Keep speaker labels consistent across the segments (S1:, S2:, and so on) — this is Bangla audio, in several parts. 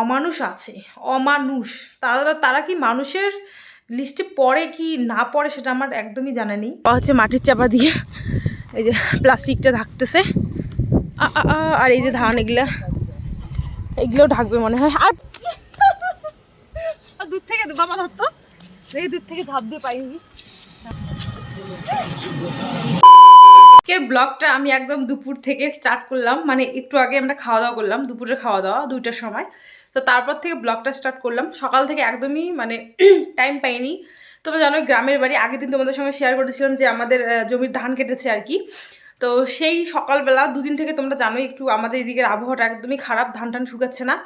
S1: অমানুষ আছে অমানুষ। তারা তারা কি মানুষের লিস্টে পড়ে কি না পড়ে সেটা আমার একদমই জানা নেই। হচ্ছে মাটির চাপা দিয়ে এই যে প্লাস্টিকটা ঢাকতেছে। আর এই যে ধান এগুলা এগুলোও ঢাকবে মনে হয়। আর আর দূর থেকে বাবা ধরতো এই দূর থেকে ঝাঁপ দিয়ে পাইনি। আজকের ব্লগটা আমি একদম দুপুর থেকে স্টার্ট করলাম। মানে একটু আগে আমরা খাওয়া দাওয়া করলাম দুপুরে খাওয়া দাওয়া দুইটার সময়। তো তারপর থেকে ব্লগটা স্টার্ট করলাম। সকাল থেকে একদমই মানে টাইম পাইনি। তোমরা জানো গ্রামের বাড়ি আগের দিন তোমাদের সঙ্গে শেয়ার করেছিলাম যে আমাদের জমির ধান কেটেছে আর কি। তো সেই সকালবেলা দুদিন থেকে তোমরা জানোই একটু আমাদের এদিকের আবহাওয়াটা একদমই খারাপ, ধান টান শুকাচ্ছে না।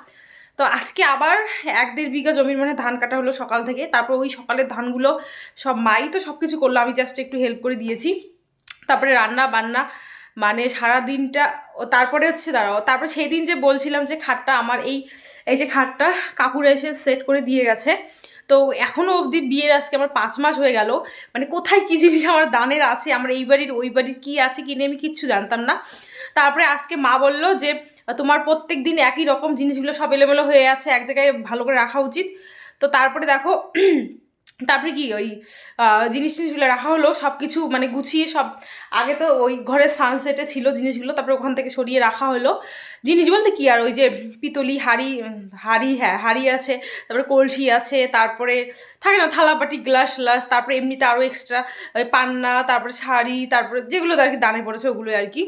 S1: তো আজকে আবার এক দেড় বিঘা জমির মানে ধান কাটা হলো সকাল থেকে। তারপর ওই সকালের ধানগুলো সব মাই তো সব কিছু করল, আমি জাস্ট একটু হেল্প করে দিয়েছি। তারপরে রান্না বান্না মানে সারা দিনটা তারপরে হচ্ছে দাঁড়াও, তারপরে সেই দিন যে বলছিলাম যে খাটটা আমার এই এই যে খাটটা কাকুরা এসে সেট করে দিয়ে গেছে। তো এখনও অবধি বিয়ের আজকে আমার পাঁচ মাস হয়ে গেল। মানে কোথায় কী জিনিস আমার দানের আছে, আমার এই বাড়ির, ওই বাড়ির কী আছে কি নেই আমি কিচ্ছু জানতাম না। তারপরে আজকে মা বলল যে, তোমার প্রত্যেক দিন একই রকম জিনিসগুলো সব এলোমেলো হয়ে আছে, এক জায়গায় ভালো করে রাখা উচিত। তো তারপরে দেখো তারপরে কি ওই জিনিস জিনিসগুলো রাখা হলো সব কিছু মানে গুছিয়ে সব, আগে তো ওই ঘরের সানসেটে ছিল জিনিসগুলো, তারপরে ওখান থেকে সরিয়ে রাখা হলো। জিনিস বলতে কি আর ওই যে পিতলি হাড়ি হাড়ি হ্যাঁ হাড়ি আছে, তারপরে কলসি আছে, তারপরে থাকে না থালাবাটি গ্লাস গ্লাস তারপরে এমনিতে আরও এক্সট্রা ওই পান্না, তারপরে শাড়ি, তারপরে যেগুলো আর কি দানে পড়েছে ওগুলো আর কি।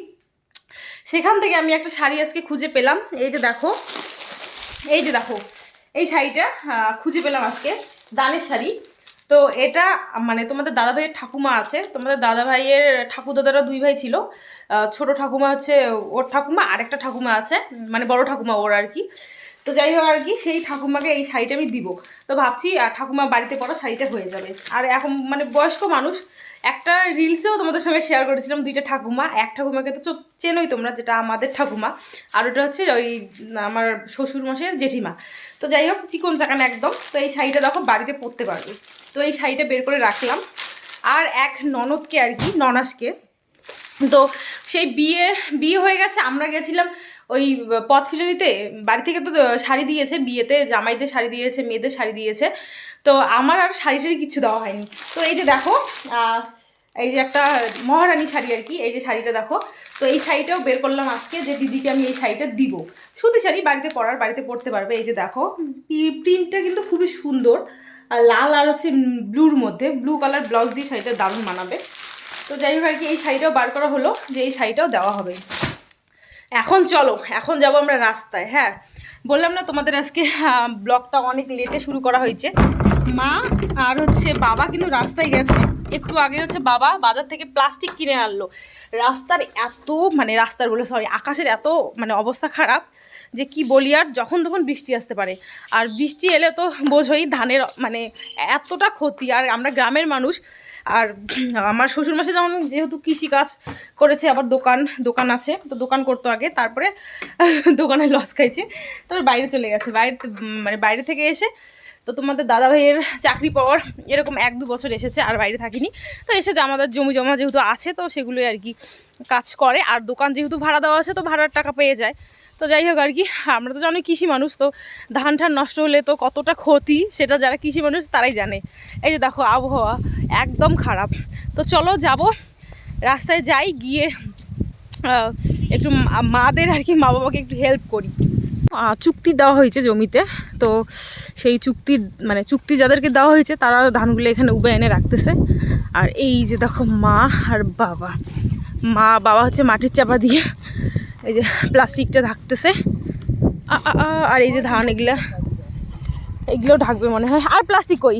S1: সেখান থেকে আমি একটা শাড়ি আজকে খুঁজে পেলাম, এই যে দেখো, এই যে দেখো, এই শাড়িটা খুঁজে পেলাম আজকে, দানের শাড়ি। তো এটা মানে তোমাদের দাদা ভাইয়ের ঠাকুমা আছে তোমাদের দাদা ভাইয়ের ঠাকুর দাদারা দুই ভাই ছিল। ছোট ঠাকুমা হচ্ছে ওর ঠাকুমা আর একটা ঠাকুমা আছে মানে বড় ঠাকুমা ওর আর কি। তো যাই হোক আর কি সেই ঠাকুমাকে এই শাড়িটা আমি দিব। তো ভাবছি ঠাকুমা বাড়িতে পড়া শাড়িটা হয়ে যাবে। আর এখন মানে বয়স্ক মানুষ একটা রিলসেও তোমাদের সঙ্গে শেয়ার করেছিলাম দুইটা ঠাকুমা। এক ঠাকুমাকে তো চেনোই তোমরা যেটা আমাদের ঠাকুমা। আর ওটা হচ্ছে ওই আমার শ্বশুর মশাইয়ের জেঠিমা। তো যাই হোক, চিকন চাকান একদম। তো এই শাড়িটা দেখো, বাড়িতে পরতে পারবে। তো এই শাড়িটা বের করে রাখলাম। আর এক ননদকে আর কি, ননাসকে। তো সেই বিয়ে বিয়ে হয়ে গেছে, আমরা গেছিলাম ওই পথ ফিরানিতে বাড়ি থেকে তো শাড়ি দিয়েছে, বিয়েতে জামাইদের শাড়ি দিয়েছে, মেয়েদের শাড়ি দিয়েছে। তো আমার আর শাড়ি টাড়ি কিছু দেওয়া হয়নি। তো এই যে দেখো এই যে একটা মহারানী শাড়ি আর কি, এই যে শাড়িটা দেখো। তো এই শাড়িটাও বের করলাম আজকে যে দিদিকে আমি এই শাড়িটা দিব। সুতি শাড়ি বাড়িতে পরার, বাড়িতে পরতে পারবে। এই যে দেখো প্রিন্টটা কিন্তু খুবই সুন্দর। আর লাল আর হচ্ছে ব্লুর মধ্যে, ব্লু কালার ব্লাউজ দিয়ে শাড়িটা দারুণ মানাবে। তো যাই হোক আর কি, এই শাড়িটাও বার করা হলো যে এই শাড়িটাও দেওয়া হবে। এখন চলো, এখন যাব আমরা রাস্তায় হ্যাঁ। বললাম না তোমাদের আজকে ব্লগটা অনেক লেটে শুরু করা হয়েছে। মা আর হচ্ছে বাবা কিন্তু রাস্তায় গেছে। একটু আগে হচ্ছে বাবা বাজার থেকে প্লাস্টিক কিনে আনলো। রাস্তার এত মানে রাস্তার বলে সরি আকাশের এত মানে অবস্থা খারাপ যে কি বলি আর, যখন তখন বৃষ্টি আসতে পারে। আর বৃষ্টি এলে তো বোঝোই ধানের মানে এতটা ক্ষতি। আর আমরা গ্রামের মানুষ আর আমার শ্বশুরমশাই যেমন যেহেতু কৃষিকাজ করেছে, আবার দোকান দোকান আছে, তো দোকান করতো আগে, তারপরে দোকানে লস খাইছে। তারপর বাইরে চলে গেছে। বাইরে মানে বাইরে থেকে এসে তো তোমাদের দাদা ভাইয়ের চাকরি পাওয়ার এরকম এক দু বছর এসেছে, আর বাইরে থাকিনি। তো এসে আমাদের জমি জমা যেহেতু আছে, তো সেগুলোই আর কি কাজ করে। আর দোকান যেহেতু ভাড়া দেওয়া আছে, তো ভাড়ার টাকা পেয়ে যায়। তো যাই হোক আর কি, আমরা তো জানি কৃষি মানুষ, তো ধান ঠান নষ্ট হলে তো কতটা ক্ষতি সেটা যারা কৃষি মানুষ তারাই জানে। এই যে দেখো আবহাওয়া একদম খারাপ। তো চলো যাব, রাস্তায় যাই, গিয়ে একটু মাদের আর কি মা বাবাকে একটু হেল্প করি। চুক্তি দেওয়া হয়েছে জমিতে, তো সেই চুক্তি মানে চুক্তি যাদেরকে দেওয়া হয়েছে তারা ধানগুলো এখানে উবে এনে রাখতেছে। আর এই যে দেখো মা আর বাবা। মা বাবা হচ্ছে মাটির চাপা দিয়ে এই যে প্লাস্টিকটা ঢাকতেছে। আর এই যে ধান এগুলা। এগুলো ঢাকবে মনে হয়। আর প্লাস্টিক কই?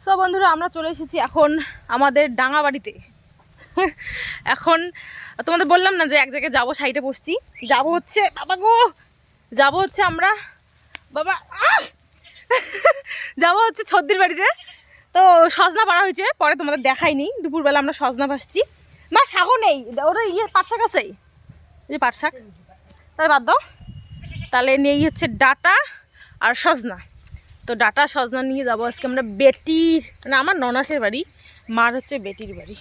S1: সো বন্ধুরা, আমরা চলে এসেছি এখন আমাদের ডাঙা বাড়িতে। এখন তোমাদের বললাম না যে এক জায়গায় যাব, সাইডে বসছি। যাব হচ্ছে, বাবা গো! যাব হচ্ছে আমরা, বাবা! যাব হচ্ছে ছদ্দির বাড়িতে। তো সজনা পাড়া হয়েছে, পরে তোমাদের দেখাইনি। দুপুরবেলা আমরা সজনা ভাসছি। মা শাকও নেই। ওটা ইয়ে পাট শাক আছে। যে পাট শাক তাই বাদ দাও। তাহলে নেই হচ্ছে ডাটা আর সজনা। তো ডাটা সজনা নিয়ে যাব আজকে আমরা বেটির মানে আমার ননাসের বাড়ি। মার হচ্ছে বেটির বাড়ি।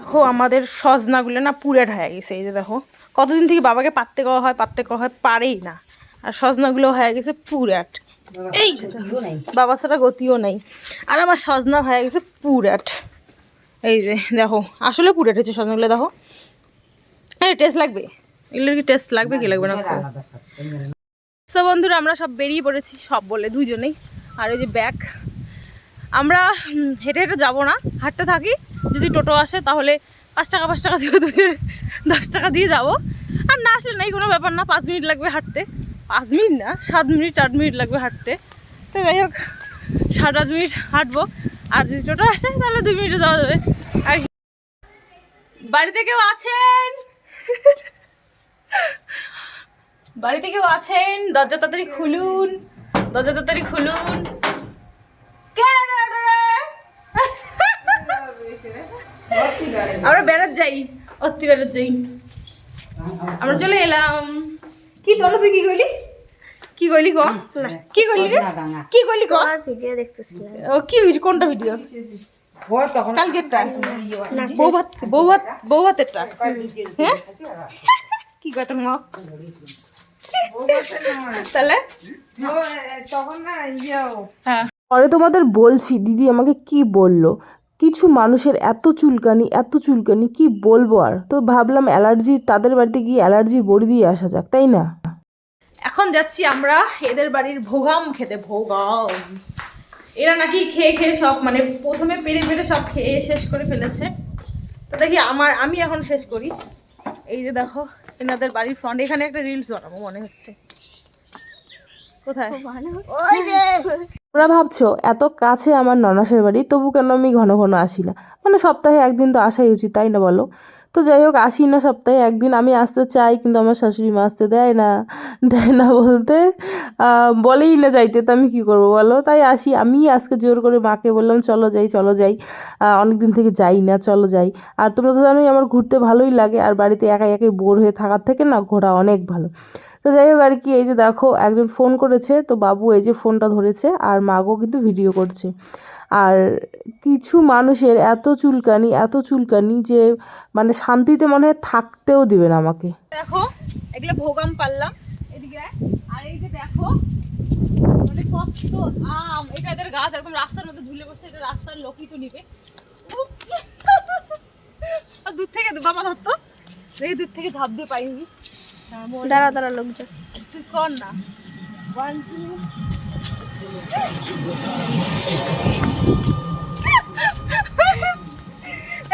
S1: দেখো আমাদের সজনাগুলো না পুরেট হয়ে গেছে এই যে দেখো। কতদিন থেকে বাবাকে পাততে কওয়া হয় পাততে কওয়া হয় পারেই না। আর সজনাগুলো হয়ে গেছে পুরাট এই বাবা ছাড়া গতিও নাই। আর আমার সজনা হয়ে গেছে পুরাট এই যে দেখো আসলে পুরাট হচ্ছে সজনাগুলো দেখো। হ্যাঁ টেস্ট লাগবে? এগুলোর কি টেস্ট লাগবে কি লাগবে না? সো বন্ধুরা আমরা সব বেরিয়ে পড়েছি সব বলে দুজনেই আর এই যে ব্যাগ আমরা হেঁটে হেঁটে যাব না হাঁটতে থাকি। যদি টোটো আসে তাহলে পাঁচ টাকা পাঁচ টাকা দিয়ে দুজনে দশ টাকা দিয়ে যাব। আর না আসলে নেই কোনো ব্যাপার না পাঁচ মিনিট লাগবে হাঁটতে। পাঁচ মিনিট না সাত মিনিট আট মিনিট লাগবে হাঁটতে। তো যাই হোক সাত আট মিনিট হাঁটবো। আর যদি টোটো আসে, তাহলে দুই মিনিটে যাওয়া যাবে। আর বাড়িতে কেউ আছেন? বাড়িতে কেউ আছেন? দরজা তাড়াতাড়ি খুলুন। দরজা তাড়াতাড়ি খুলুন। আমরা বেড়াত যাই। অতি বেড়াত যাই। আমরা চলে এলাম। কি তোর তুই কি কইলি কি কইলি ক? কি কইলি রে? কি কইলি ক?
S2: ভিডিও দেখতেছিলাম।
S1: ও কি ভিডিও? কোনটা ভিডিও? কালকেরটা। বউ ভাত বউ ভাত বউ ভাতেরটা হ্যাঁ? কি কয় তোর মা তাহলে? হ্যাঁ।
S3: পরে তোমাদের বলছি দিদি আমাকে কি বলল? কিছু মানুষের এত চুলকানি এত চুলকানি কি বলব আর? তো ভাবলাম অ্যালার্জি তাদের বাড়িতে গিয়ে অ্যালার্জি বড়ি দিয়ে আসা যাক তাই না?
S1: এখন যাচ্ছি আমরা এদের বাড়ির ভোগাম খেতে ভোগাম। এরা নাকি খেয়ে খেয়ে সব মানে প্রথমে পেরে পেরে সব খেয়ে শেষ করে ফেলেছে। তো দেখি আমার আমি এখন শেষ করি। এই যে দেখো এনাদের বাড়ির ফ্রন্ট এখানে একটা রিলস বানাবো মনে হচ্ছে। কোথায়?
S3: ভাবছ এত কাছে আমার ননাসের বাড়ি তবু কেন আমি ঘন ঘন আসি না? মানে সপ্তাহে একদিন তো আসাই উচিত তাই না বলো? তো যাই হোক, আসি না সপ্তাহে, একদিন আমি আসতে চাই, কিন্তু আমার শাশুড়ি মা আসতে দেয় না দেয় না বলতে বলেই না যাইতে, তো আমি কী করব বলো? তাই আসি, আমি আজকে জোর করে মাকে বললাম, চলো যাই চলো যাই। অনেক দিন থেকে যাই না, চলো যাই। আর তোমরা তো জানোই, আমার ঘুরতে ভালোই লাগে, আর বাড়িতে একাই একাই বোর হয়ে থাকার থেকে না, ঘোরা অনেক ভালো। তো যাই হোক, আর কি, এই যে দেখো, একজন ফোন করেছে, তো বাবু এই যে ফোনটা ধরেছে, আর মাগও কিন্তু ভিডিও করছে। আর কিছু মানুষের এত চুলকানি এত চুলকানি যে মানে শান্তিতে মনে হয় থাকতেও দিবে না আমাকে।
S1: দেখো এগুলো ভোগাম পারলাম এদিকে আর এই যে দেখো মানে কত আম। এটা এদের গাছ একদম রাস্তার মধ্যে ঝুলে বসছে এটা রাস্তার লোকই তো নিবে। আর দূর থেকে বাবা ধরতো। এই দূর থেকে ঝাঁপ দিয়ে পাইনি। হ্যাঁ,
S2: দাঁড়া দাঁড়া লোকজন।
S1: তুই কর না। ওয়ান টু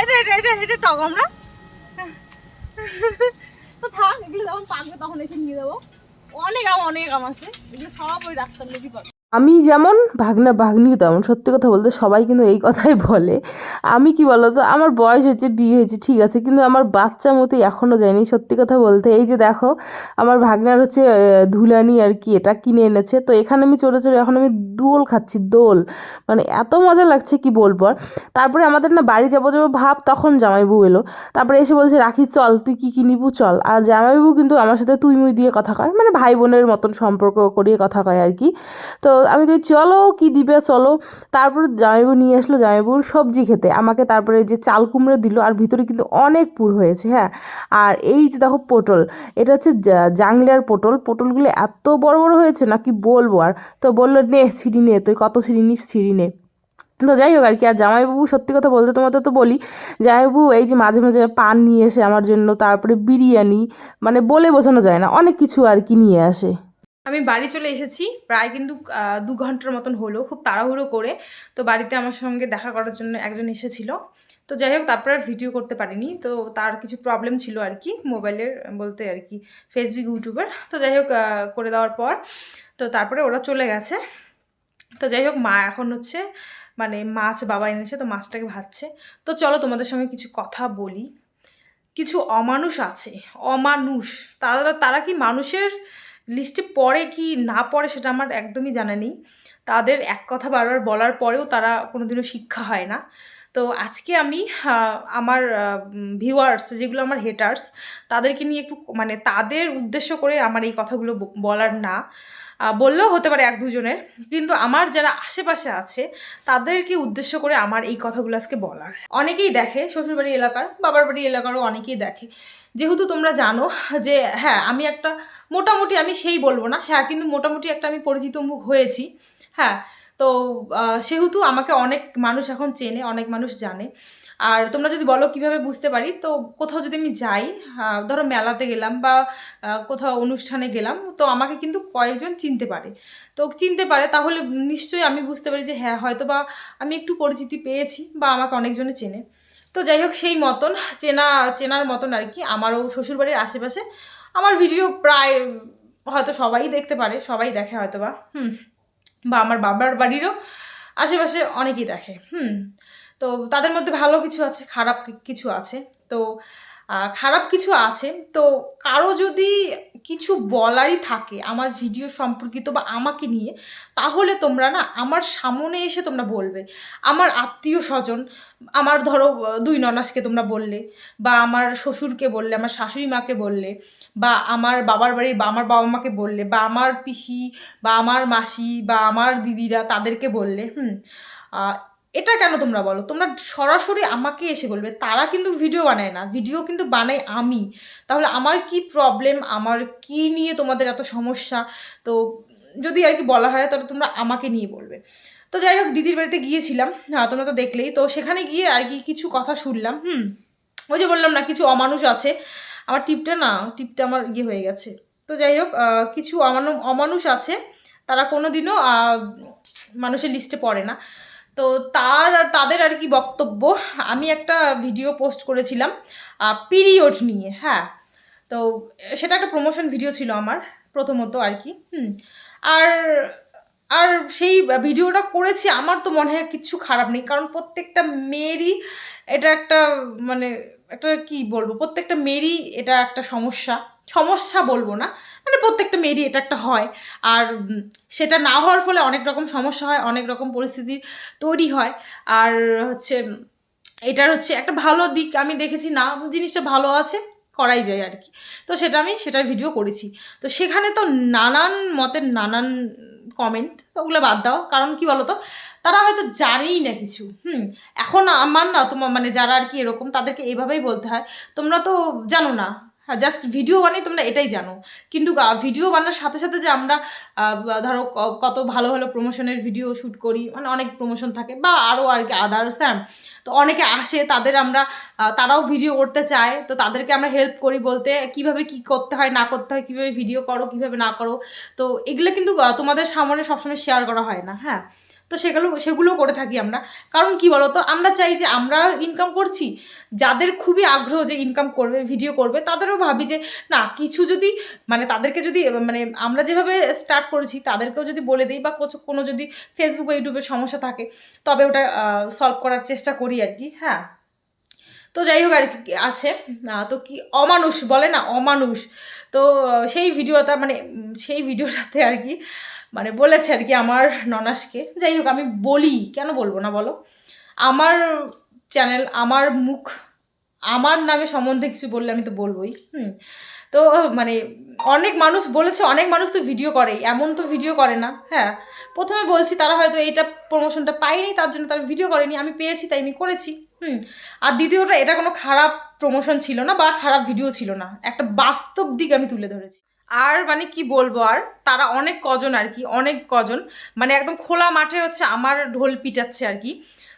S1: এটা এটা এটা এটা টক তো থাক যখন পাকবে তখন এসে নিয়ে যাব। অনেক আম অনেক আম আছে। এগুলো সব ওই রাস্তার লেগে পাবে
S3: আমি যেমন ভাগনা ভাগ্নি তেমন, সত্যি কথা বলতে সবাই কিন্তু এই কথাই বলে। আমি কি বলতো, আমার বয়স হচ্ছে বিয়ে হয়েছে, ঠিক আছে, কিন্তু আমার বাচ্চা মতো এখনও যায়নি, সত্যি কথা বলতে। এই যে দেখো, আমার ভাগনার হচ্ছে ধুলানি আর কি, এটা কিনে এনেছে। তো এখানে আমি চলে চলে এখন আমি দোল খাচ্ছি, দোল। মানে এত মজা লাগছে, কি বলব আর। তারপরে আমাদের না বাড়ি যাব যাব ভাব, তখন জামাইবু এলো। তারপরে এসে বলছে, রাখি, চল, তুই কি কি নিবু চল। আর জামাইবু কিন্তু আমার সাথে তুই মুই দিয়ে কথা কয় মানে ভাই বোনের মতন সম্পর্ক করিয়ে কথা কয় আর কি। তো আমি কই, চলো, কি দিবে, চলো। তারপর জামাইবু নিয়ে আসলো, জামাইবুর সবজি খেতে। আমাকে তারপরে যে চাল কুমড়ো দিল, আর ভিতরে কিন্তু অনেক পুর হয়েছে হ্যাঁ? আর এই যে দেখো পটল, এটা হচ্ছে জাংলিয়ার পটল। পটলগুলো এত বড় বড় হয়েছে না, কি বলব আর? তো বলল, নে, ছিঁড়ি নে, তুই কত ছিঁড়ি নিস, ছিঁড়ি নে। তো যাই হোক আর কি, আর জামাইবাবু সত্যি কথা বলতে তোমাদের তো বলি জামাইবাবু এই যে মাঝে মাঝে পান নিয়ে এসে আমার জন্য, তারপরে বিরিয়ানি মানে বলে বোঝানো যায় না, অনেক কিছু আর কি নিয়ে আসে।
S1: আমি বাড়ি চলে এসেছি, প্রায় কিন্তু দু ঘণ্টার মতন হলো, খুব তাড়াহুড়ো করে। তো বাড়িতে আমার সঙ্গে দেখা করার জন্য একজন এসেছিল। তো যাই হোক, তারপর আর ভিডিও করতে পারিনি। তো তার কিছু প্রবলেম ছিল আর কি মোবাইলের বলতে আর কি ফেসবুক ইউটিউবের তো যাই হোক করে দেওয়ার পর, তো তারপরে ওরা চলে গেছে। তো যাই হোক, মা এখন হচ্ছে মানে মাছ বাবা এনেছে, তো মাছটাকে ভাজছে। তো চলো তোমাদের সঙ্গে কিছু কথা বলি। কিছু অমানুষ আছে, অমানুষ। তারা তারা কি মানুষের লিস্টে পড়ে কি না পড়ে সেটা আমার একদমই জানা নেই। তাদের এক কথা বারবার বলার পরেও তারা কোনোদিনও শিক্ষা হয় না। তো আজকে আমি আমার ভিউয়ার্স যেগুলো আমার হেটার্স তাদেরকে নিয়ে একটু মানে তাদের উদ্দেশ্য করে আমার এই কথাগুলো বলার না। বললেও হতে পারে এক দুজনের, কিন্তু আমার যারা আশেপাশে আছে, তাদেরকে উদ্দেশ্য করে আমার এই কথাগুলো আজকে বলার। অনেকেই দেখে শ্বশুরবাড়ি এলাকার বাবার বাড়ি এলাকারও অনেকেই দেখে। যেহেতু তোমরা জানো যে হ্যাঁ আমি একটা, মোটামুটি আমি সেই বলব না হ্যাঁ কিন্তু মোটামুটি একটা আমি পরিচিত মুখ হয়েছি। হ্যাঁ তো সেহেতু আমাকে অনেক মানুষ এখন চেনে, অনেক মানুষ জানে। আর তোমরা যদি বলো কীভাবে বুঝতে পারি, তো কোথাও যদি আমি যাই ধরো মেলাতে গেলাম বা কোথাও অনুষ্ঠানে গেলাম, তো আমাকে কিন্তু কয়েকজন চিনতে পারে। তো চিনতে পারে, তাহলে নিশ্চয়ই আমি বুঝতে পারি যে হ্যাঁ হয়তো বা আমি একটু পরিচিতি পেয়েছি বা আমাকে অনেকজনে চেনে। তো যাই হোক, সেই মতন, চেনা, চেনার মতন আর কি, আমারও শ্বশুরবাড়ির আশেপাশে। আমার ভিডিও প্রায়, হয়তো সবাই দেখতে পারে, সবাই দেখে হয়তো বা হুম। বা আমার বাবার বাড়িরও আশেপাশে অনেকেই দেখে, হুম। তো তাদের মধ্যে ভালো কিছু আছে, খারাপ কিছু আছে। তো খারাপ কিছু আছে। তো কারও যদি কিছু বলারই থাকে আমার ভিডিও সম্পর্কিত বা আমাকে নিয়ে, তাহলে তোমরা না আমার সামনে এসে তোমরা বলবে। আমার আত্মীয় স্বজন, আমার ধরো, দুই ননাসকে তোমরা বললে, বা আমার শ্বশুরকে বললে, আমার শাশুড়ি মাকে বললে, বা আমার বাবার বাড়ির বা আমার বাবা মাকে বললে, বা আমার পিসি, বা আমার মাসি, বা আমার দিদিরা তাদেরকে বললে, হুম এটা কেন তোমরা বলো? তোমরা সরাসরি আমাকে এসে বলবে, তারা কিন্তু ভিডিও বানায় না ভিডিও কিন্তু বানাই আমি। তাহলে আমার কি প্রবলেম আমার কি নিয়ে তোমাদের এত সমস্যা? তো যদি আর কি বলা হয়, তাহলে তোমরা আমাকে নিয়ে বলবে। তো যাই হোক, দিদির বাড়িতে গিয়েছিলাম হ্যাঁ তোমরা তো দেখলেই। তো সেখানে গিয়ে আর কি কিছু কথা শুনলাম, হুম। ওই যে বললাম না, কিছু অমানুষ আছে। আমার টিপটা না, টিপটা আমার ইয়ে হয়ে গেছে। তো যাই হোক কিছু অমানু, অমানুষ আছে। তারা কোনো দিনও মানুষের লিস্টে পড়ে না। তো তার আর তাদের আর কি বক্তব্য। আমি একটা ভিডিও পোস্ট করেছিলাম পিরিয়ড নিয়ে হ্যাঁ। তো সেটা একটা প্রমোশন ভিডিও ছিল আমার, প্রথমত আর কি, হুম। আর আর সেই ভিডিওটা করেছি, আমার তো মনে হয় কিচ্ছু খারাপ নেই, কারণ প্রত্যেকটা মেয়েরই এটা একটা মানে একটা কি বলব, প্রত্যেকটা মেয়েরই এটা একটা সমস্যা। সমস্যা বলব না মানে প্রত্যেকটা মেয়েরই এটা একটা হয়। আর সেটা না হওয়ার ফলে অনেক রকম সমস্যা হয়, অনেক রকম পরিস্থিতি তৈরি হয়। আর হচ্ছে, এটার হচ্ছে একটা ভালো দিক, আমি দেখেছি না, জিনিসটা ভালো আছে, করাই যায় আর কি। তো সেটা আমি সেটার ভিডিও করেছি। তো সেখানে তো নানান মতের নানান কমেন্ট তো ওগুলো বাদ দাও। কারণ কি বলো তো তারা হয়তো জানেই না কিছু, হুম? এখন আমার না তোমার মানে যারা আর কি এরকম, তাদেরকে এভাবেই বলতে হয়। তোমরা তো জানো না জাস্ট ভিডিও বানাই তোমরা এটাই জানো। কিন্তু ভিডিও বানানোর সাথে সাথে যে আমরা ধরো কত ভালো ভালো প্রমোশনের ভিডিও শ্যুট করি মানে অনেক প্রমোশন থাকে, বা আরও আর কি আদার্স হ্যাঁ। তো অনেকে আসে, তাদের আমরা তারাও ভিডিও করতে চায়, তো তাদেরকে আমরা হেল্প করি বলতে, কীভাবে কি করতে হয়, না করতে হয়, কীভাবে ভিডিও করো, কীভাবে না করো। তো এগুলো কিন্তু তোমাদের সামনে সবসময় শেয়ার করা হয় না হ্যাঁ। তো সেগুলো সেগুলো করে থাকি আমরা। কারণ কি বলতো? আমরা চাই যে আমরা ইনকাম করছি, যাদের খুবই আগ্রহ যে ইনকাম করবে ভিডিও করবে, তাদেরও ভাবি যে, না, কিছু যদি মানে তাদেরকে যদি মানে আমরা যেভাবে স্টার্ট করেছি, তাদেরকেও যদি বলে দিই বা কোনো যদি ফেসবুক বা ইউটিউবে সমস্যা থাকে, তবে ওটা সলভ করার চেষ্টা করি আর কি হ্যাঁ? তো যাই হোক আর কি, আছে তো কি, অমানুষ, বলে না, অমানুষ। তো সেই ভিডিওটা মানে সেই ভিডিওটাতে আর কি মানে বলেছে আর কি আমার ননাসকে। যাই হোক, আমি বলি, কেন বলব না বলো? আমার চ্যানেল আমার মুখ, আমার নামে সম্বন্ধে কিছু বললে আমি তো বলবোই, হুম। তো মানে অনেক মানুষ বলেছে, অনেক মানুষ তো ভিডিও করে, এমন তো ভিডিও করে না হ্যাঁ। প্রথমে বলছি তারা হয়তো এইটা প্রমোশনটা পায়নি, তার জন্য তারা ভিডিও করেনি, আমি পেয়েছি, তাই আমি করেছি, হুম। আর দ্বিতীয়টা, এটা কোনো খারাপ প্রমোশন ছিল না বা খারাপ ভিডিও ছিল না। একটা বাস্তব দিক আমি তুলে ধরেছি। আর মানে কি বলব আর? তারা অনেক কজন আর কি, অনেক কজন। মানে একদম খোলা মাঠে হচ্ছে আমার ঢোল পিটাচ্ছে আর কি।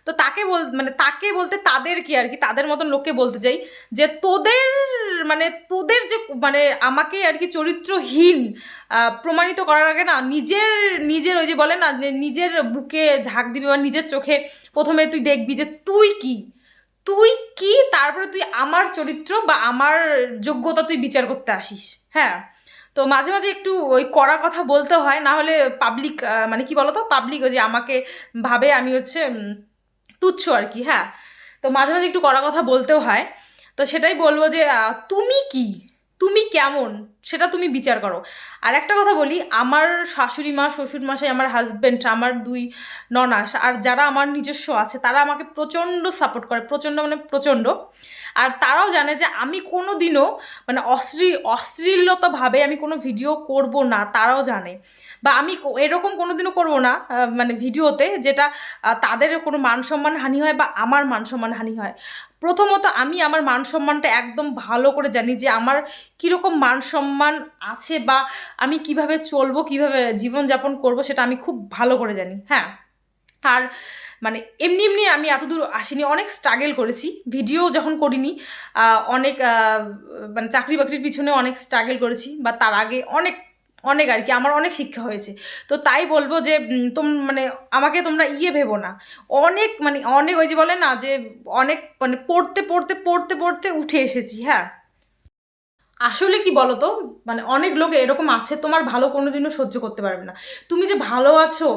S1: তো তাকে বল মানে তাকে বলতে তাদের কি আর কি, তাদের মতন লোককে বলতে চাই যে তোদের মানে তোদের যে মানে আমাকে আর কি চরিত্রহীন প্রমাণিত করার আগে না নিজের নিজের ওই যে বলে না নিজের বুকে ঝাঁক দিবি বা নিজের চোখে প্রথমে তুই দেখবি যে তুই কি। তুই কি? তারপরে তুই আমার চরিত্র বা আমার যোগ্যতা তুই বিচার করতে আসিস হ্যাঁ? তো মাঝে মাঝে একটু ওই কড়া কথা বলতে হয়, না হলে পাবলিক মানে কি বলতো? পাবলিক ওই যে আমাকে ভাবে আমি হচ্ছে তুচ্ছ আর কি হ্যাঁ? তো মাঝে মাঝে একটু কড়া কথা বলতেও হয়। তো সেটাই বলব যে তুমি কি? তুমি কেমন? সেটা তুমি বিচার করো। আর একটা কথা বলি, আমার শাশুড়ি মা শ্বশুর মশাই আমার হাজব্যান্ড আমার দুই ননাস আর যারা আমার নিজস্ব আছে, তারা আমাকে প্রচণ্ড সাপোর্ট করে, প্রচণ্ড মানে প্রচণ্ড। আর তারাও জানে যে আমি কোনো দিনও মানে অশ্লী অশ্লীলতাভাবে আমি কোনো ভিডিও করব না, তারাও জানে। বা আমি এরকম কোনো দিনও করব না মানে ভিডিওতে যেটা তাদের কোনো মান সম্মান হানি হয় বা আমার মান সম্মান হানি হয়। প্রথমত আমি আমার মান সম্মানটা একদম ভালো করে জানি যে আমার কীরকম মান সম্মান আছে বা আমি কীভাবে চলবো, কীভাবে জীবনযাপন করব সেটা আমি খুব ভালো করে জানি হ্যাঁ। আর মানে এমনি এমনি আমি এতদূর আসিনি, অনেক স্ট্রাগল করেছি। ভিডিও যখন করিনি অনেক মানে চাকরি বাকরির পিছনে অনেক স্ট্রাগেল করেছি বা তার আগে অনেক অনেক আর কি, আমার অনেক শিক্ষা হয়েছে। তো তাই বলব যে তোম মানে আমাকে তোমরা ইয়ে ভেবো না। অনেক মানে অনেক ওই যে বলে না যে, অনেক মানে পড়তে পড়তে পড়তে পড়তে উঠে এসেছি হ্যাঁ। আসলে কি বলো তো মানে অনেক লোক এরকম আছে, তোমার ভালো কোনো দিনও সহ্য করতে পারবে না। তুমি যে ভালো আছো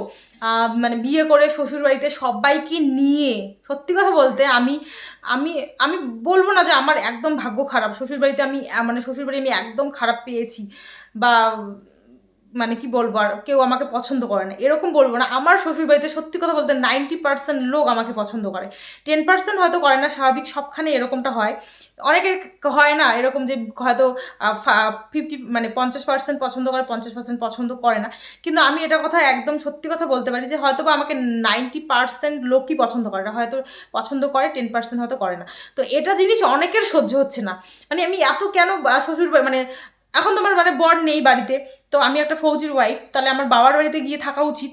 S1: মানে বিয়ে করে শ্বশুর বাড়িতে সবাইকে নিয়ে, সত্যি কথা বলতে আমি আমি আমি বলব না যে আমার একদম ভাগ্য খারাপ। শ্বশুর বাড়িতে আমি মানে শ্বশুর বাড়ি আমি একদম খারাপ পেয়েছি বা মানে কি বলব আর কেউ আমাকে পছন্দ করে না। এরকম বলব না। আমার শ্বশুরবাড়িতে সত্যি কথা বলতে নাইনটি পার্সেন্ট লোক আমাকে পছন্দ করে। টেন পার্সেন্ট হয়তো করে না, স্বাভাবিক সবখানে এরকমটা হয়। অনেকের হয় না এরকম যে হয়তো ফিফটি মানে পঞ্চাশ পার্সেন্ট পছন্দ করে, পঞ্চাশ পার্সেন্ট পছন্দ করে না। কিন্তু আমি এটা কথা একদম সত্যি কথা বলতে পারি যে হয়তো বা আমাকে নাইনটি পার্সেন্ট লোকই পছন্দ করে না। হয়তো পছন্দ করে, টেন পার্সেন্ট হয়তো করে না। তো এটা জিনিস অনেকের সহ্য হচ্ছে না। মানে আমি এত কেন শ্বশুর মানে এখন তোমার মানে বর নেই বাড়িতে, তো আমি একটা ফৌজির ওয়াইফ তাহলে আমার বাবার বাড়িতে গিয়ে থাকা উচিত।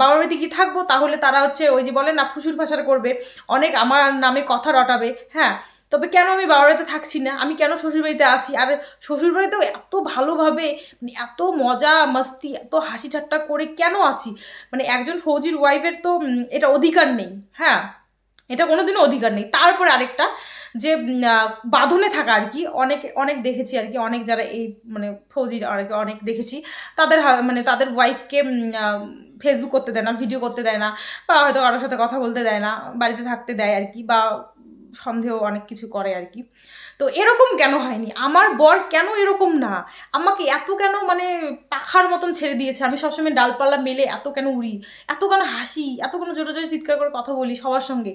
S1: বাবার বাড়িতে গিয়ে থাকব, তাহলে তারা হচ্ছে ওই যে বলে না, ফুসুর ফাঁসার করবে। অনেক আমার নামে কথা রটাবে হ্যাঁ। তবে কেন আমি বাবার বাড়িতে থাকছি না? আমি কেন শ্বশুরবাড়িতে আছি? আর শ্বশুরবাড়িতেও এত ভালোভাবে মানে এত মজা, মস্তি, এত হাসি ঠাট্টা করে কেন আছি? মানে একজন ফৌজির ওয়াইফের তো এটা অধিকার নেই হ্যাঁ। এটা কোনোদিনও অধিকার নেই। তারপরে আরেকটা যে বাঁধনে থাকা আর কি, অনেক অনেক দেখেছি আর কি, অনেক যারা এই মানে ফৌজির আর কি, অনেক দেখেছি। তাদের মানে তাদের ওয়াইফকে ফেসবুক করতে দেয় না ভিডিও করতে দেয় না, বা হয়তো কারোর সাথে কথা বলতে দেয় না, বাড়িতে থাকতে দেয় আর কি, বা সন্দেহ অনেক কিছু করে আর কি। তো এরকম কেন হয়নি? আমার বর কেন এরকম না? আমাকে এত কেন মানে পাখার মতন ছেড়ে দিয়েছে? আমি সবসময় ডালপালা মেলে এত কেন উড়ি? এত কেন হাসি? এত কেন জোরে জোরে চিৎকার করে কথা বলি সবার সঙ্গে?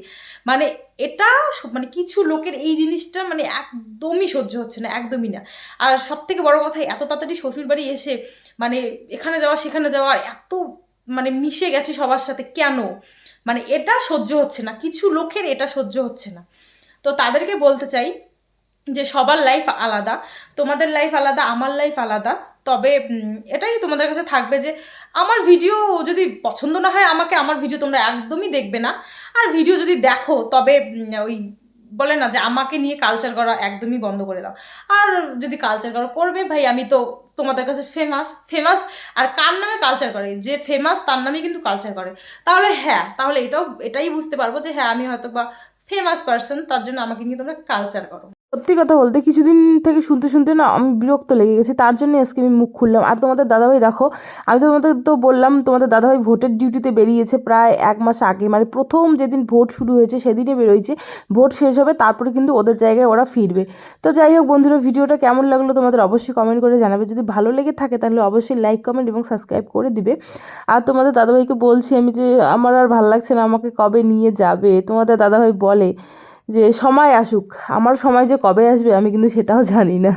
S1: মানে এটা মানে কিছু লোকের এই জিনিসটা মানে একদমই সহ্য হচ্ছে না, একদমই না। আর সব থেকে বড় কথা, এত তাড়াতাড়ি শ্বশুরবাড়ি এসে মানে এখানে যাওয়া, সেখানে যাওয়া এত মানে মিশে গেছি সবার সাথে কেন? মানে এটা সহ্য হচ্ছে না, কিছু লোকের এটা সহ্য হচ্ছে না। তো তাদেরকে বলতে চাই যে সবার লাইফ আলাদা, তোমাদের লাইফ আলাদা, আমার লাইফ আলাদা। তবে এটাই তোমাদের কাছে থাকবে যে আমার ভিডিও যদি পছন্দ না হয় আমাকে, আমার ভিডিও তোমরা একদমই দেখবে না। আর ভিডিও যদি দেখো, তবে ওই বলে না যে আমাকে নিয়ে কালচার করা একদমই বন্ধ করে দাও। আর যদি কালচার করা করবে, ভাই, আমি তো তোমাদের কাছে ফেমাস ফেমাস আর কার নামে কালচার করে? যে ফেমাস তার নামে কিন্তু কালচার করে। তাহলে হ্যাঁ তাহলে এটাও, এটাই বুঝতে পারব যে হ্যাঁ আমি হয়তো বা ফেমাস পারসন তার জন্য আমাকে নিয়ে তোমরা কালচার করো।
S3: সত্যি কথা বলতে কিছুদিন থেকে শুনতে শুনতে না আমি বিরক্ত লেগে গেছি, তার জন্য আজকে আমি মুখ খুললাম। আর তোমাদের দাদাভাই দেখো, আমি তোমাদের তো বললাম, তোমাদের দাদাভাই ভোটের ডিউটিতে বেরিয়েছে প্রায় এক মাস আগে। মানে প্রথম যেদিন ভোট শুরু হয়েছে সেদিনে বেরোয়েছে। ভোট শেষ হবে, তারপরে কিন্তু ওদের জায়গায় ওরা ফিরবে। তো যাই হোক বন্ধুরা, ভিডিওটা কেমন লাগল তোমাদের অবশ্যই কমেন্ট করে জানাবে। যদি ভালো লেগে থাকে তাহলে অবশ্যই লাইক কমেন্ট এবং সাবস্ক্রাইব করে দিবে। আর তোমাদের দাদাভাইকে বলছি আমি যে, আমার আর ভালো লাগছে না, আমাকে কবে নিয়ে যাবে? তোমাদের দাদাভাই বলে যে সময় আসুক আমার সময় যে কবে আসবে আমি কিন্তু সেটাও জানি না।